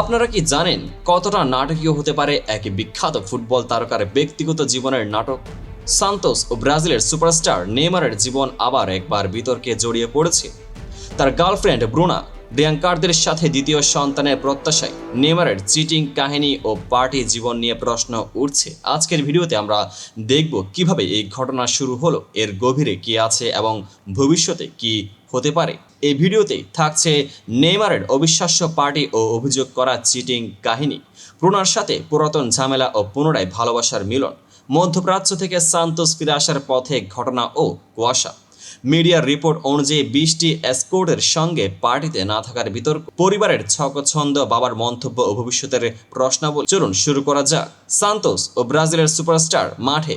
আপনারা কি জানেন কতটা নাটকীয় হতে পারে এক বিখ্যাত ফুটবল তারকার ব্যক্তিগত জীবনের নাটক? সান্তোস ও ব্রাজিলের সুপারস্টার নেইমারের জীবন আবার একবার বিতর্কে জড়িয়ে পড়েছে। তার গার্লফ্রেন্ড ব্রুনা ডিয়াঙ্কারদের সাথে দ্বিতীয় সন্তানের প্রত্যাশায় নেইমারের চিটিং কাহিনী ও পার্টি জীবন নিয়ে প্রশ্ন উঠছে। আজকের ভিডিওতে আমরা দেখব কীভাবে এই ঘটনা শুরু হলো, এর গভীরে কি আছে এবং ভবিষ্যতে কি হতে পারে। এই ভিডিওতে থাকছে নেইমারের অবিশ্বাস্য পার্টি ও অভিযোগ করা চিটিং কাহিনী। প্রুনার সাথে পুরাতন ঝামেলা ও পুনরায় ভালোবাসার মিলন। মধ্যপ্রাচ্য থেকে সান্তোস ফিরে আসার পথে ঘটনা ও কুয়াশা। মিডিয়ার রিপোর্ট অনুযায়ী বিশটি এসকোর্টের সঙ্গে পার্টিতে না থাকার বিতর্ক। পরিবারের ছকছন্দ বাবার মন্তব্য ও ভবিষ্যতের প্রশ্নাবলী। চলুন শুরু করা যাক। সান্তোস ও ব্রাজিলের সুপারস্টার মাঠে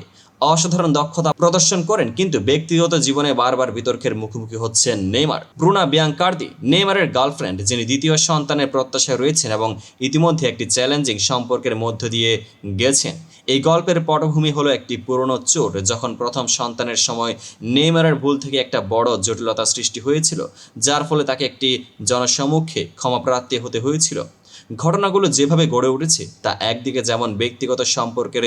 অসাধারণ দক্ষতা প্রদর্শন করেন, কিন্তু ব্যক্তিগত জীবনে বারবার বিতর্কের মুখোমুখি হচ্ছেন নেইমার। ব্রুনা বিয়াঙ্কার্দি, নেইমারের গার্লফ্রেন্ড, যিনি দ্বিতীয় সন্তানের প্রত্যাশায় রয়েছেন এবং ইতিমধ্যে একটি চ্যালেঞ্জিং সম্পর্কের মধ্য দিয়ে গেছেন। এই গল্পের পটভূমি হলো একটি পুরনো চোট, যখন প্রথম সন্তানের সময় নেইমারের ভুল থেকে একটা বড় জটিলতা সৃষ্টি হয়েছিল, যার ফলে তাকে একটি জনসমক্ষে ক্ষমাপ্রার্থী হতে হয়েছিল। ঘটনাগুলো যেভাবে গড়ে উঠেছে, তা একদিকে যেমন ব্যক্তিগত সম্পর্কের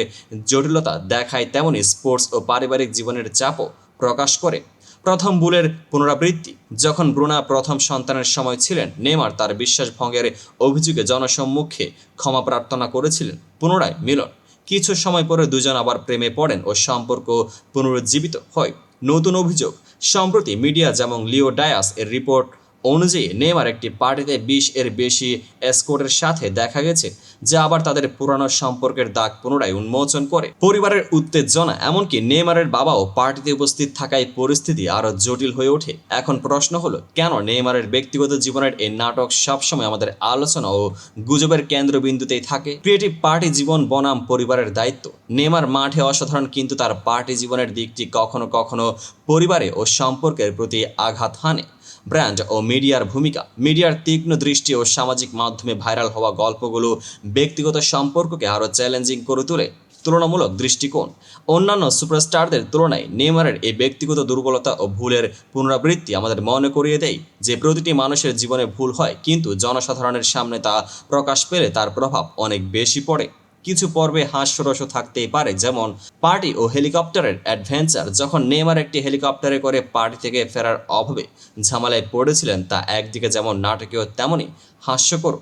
জটিলতা দেখায় তেমনই স্পোর্টস ও পারিবারিক জীবনের চাপও প্রকাশ করে। প্রথম বুলের পুনরাবৃত্তি, যখন ব্রুনা প্রথম সন্তানের সময় ছিলেন নেমার তার বিশ্বাস ভঙ্গের অভিযোগে জনসম্মুখে ক্ষমা প্রার্থনা করেছিলেন, পুনরায় মিলন। কিছু সময় পরে দুজন আবার প্রেমে পড়েন ও সম্পর্ক পুনরুজ্জীবিত হয়। নতুন অভিযোগ, সম্প্রতি মিডিয়া যেমন লিও ডায়াস এর রিপোর্ট অনুযায়ী নেমার একটি পার্টিতে বিশ এর বেশি এসকোর্টের সাথে দেখা গেছে, যা আবার তাদের পুরানো সম্পর্কের দাগ পুনরায় উন্মোচন করে। পরিবারের উত্তেজনা, এমনকি নেইমারের বাবাও পার্টিতে উপস্থিত থাকায় পরিস্থিতি আরও জটিল হয়ে ওঠে। এখন প্রশ্ন হলো, কেন নেইমারের ব্যক্তিগত জীবনের এই নাটক সবসময় আমাদের আলোচনা ও গুজবের কেন্দ্রবিন্দুতেই থাকে? ক্রিয়েটিভ পার্টি জীবন বনাম পরিবারের দায়িত্ব। নেইমার মাঠে অসাধারণ, কিন্তু তার পার্টি জীবনের দিকটি কখনো কখনো পরিবারে ও সম্পর্কের প্রতি আঘাত হানে। ব্র্যান্ড ও মিডিয়ার ভূমিকা। মিডিয়ার তীক্ষ্ণ দৃষ্টি ও সামাজিক মাধ্যমে ভাইরাল হওয়া গল্পগুলো ব্যক্তিগত সম্পর্ককে আরও চ্যালেঞ্জিং করে তোলে। তুলনামূলক দৃষ্টিকোণ। অন্যান্য সুপারস্টারদের তুলনায় নেইমারের এই ব্যক্তিগত দুর্বলতা ও ভুলের পুনরাবৃত্তি আমাদের মনে করিয়ে দেয় যে প্রতিটি মানুষের জীবনে ভুল হয়, কিন্তু জনসাধারণের সামনে তা প্রকাশ পেলে তার প্রভাব অনেক বেশি পড়ে। কিছু পর্বে হাস্যরসও থাকতেই পারে, যেমন পার্টি ও হেলিকপ্টারের অ্যাডভেঞ্চার। যখন নেমার একটি হেলিকপ্টারে করে পার্টি থেকে ফেরার অভাবে ঝামেলায় পড়েছিলেন, তা একদিকে যেমন নাটকীয় তেমনই হাস্যকর।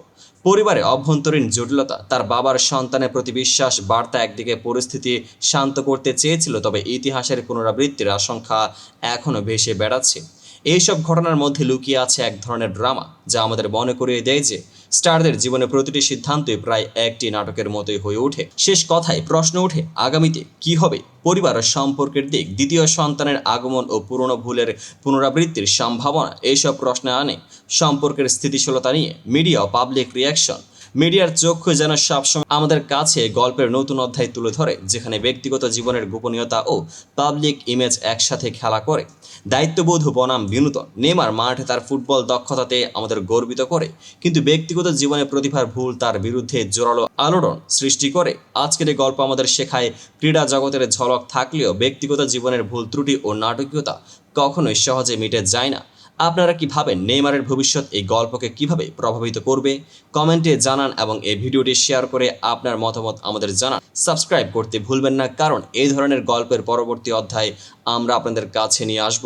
পরিবারে অভ্যন্তরীণ জটিলতা, তার বাবার সন্তানের প্রতি বিশ্বাস, বার্তা একদিকে পরিস্থিতি শান্ত করতে চেয়েছিল, তবে ইতিহাসের পুনরাবৃত্তির আশঙ্কা এখনও ভেসে বেড়াচ্ছে। এইসব ঘটনার মধ্যে লুকিয়ে আছে এক ধরনের ড্রামা, যা আমাদের মনে করিয়ে দেয় যে স্টারদের জীবনে প্রতিটি সিদ্ধান্তই প্রায় একটি নাটকের মতোই হয়ে ওঠে। শেষ কথায় প্রশ্ন ওঠে, আগামীতে কি হবে? পরিবার সম্পর্কের দিক, দ্বিতীয় সন্তানের আগমন ও পুরনো ভুলের পুনরাবৃত্তির সম্ভাবনা, এইসব প্রশ্নে আনে সম্পর্কের স্থিতিশীলতা নিয়ে মিডিয়া ও পাবলিক রিয়াকশন মিডিয়ার চক্ষু যেন সবসময় আমাদের কাছে গল্পের নতুন অধ্যায় তুলে ধরে, যেখানে ব্যক্তিগত জীবনের গোপনীয়তা ও পাবলিক ইমেজ একসাথে খেলা করে। দায়িত্ববোধ বনাম বিনোদন। নেমার মাঠে তার ফুটবল দক্ষতাতে আমাদের গর্বিত করে, কিন্তু ব্যক্তিগত জীবনে প্রতিভার ভুল তার বিরুদ্ধে জোরালো আলোড়ন সৃষ্টি করে। আজকের এই গল্প আমাদের শেখায়, ক্রীড়া জগতের ঝলক থাকলেও ব্যক্তিগত জীবনের ভুল ত্রুটি ও নাটকীয়তা কখনোই সহজে মিটে যায় না। আপনারা কি ভাবেন নেইমারের ভবিষ্যৎ এই গল্পকে কীভাবে প্রভাবিত করবে? কমেন্টে জানান এবং এই ভিডিওটি শেয়ার করে আপনার মতামত আমাদের জানান। সাবস্ক্রাইব করতে ভুলবেন না, কারণ এই ধরনের গল্পের পরবর্তী অধ্যায় আমরা আপনাদের কাছে নিয়ে আসব।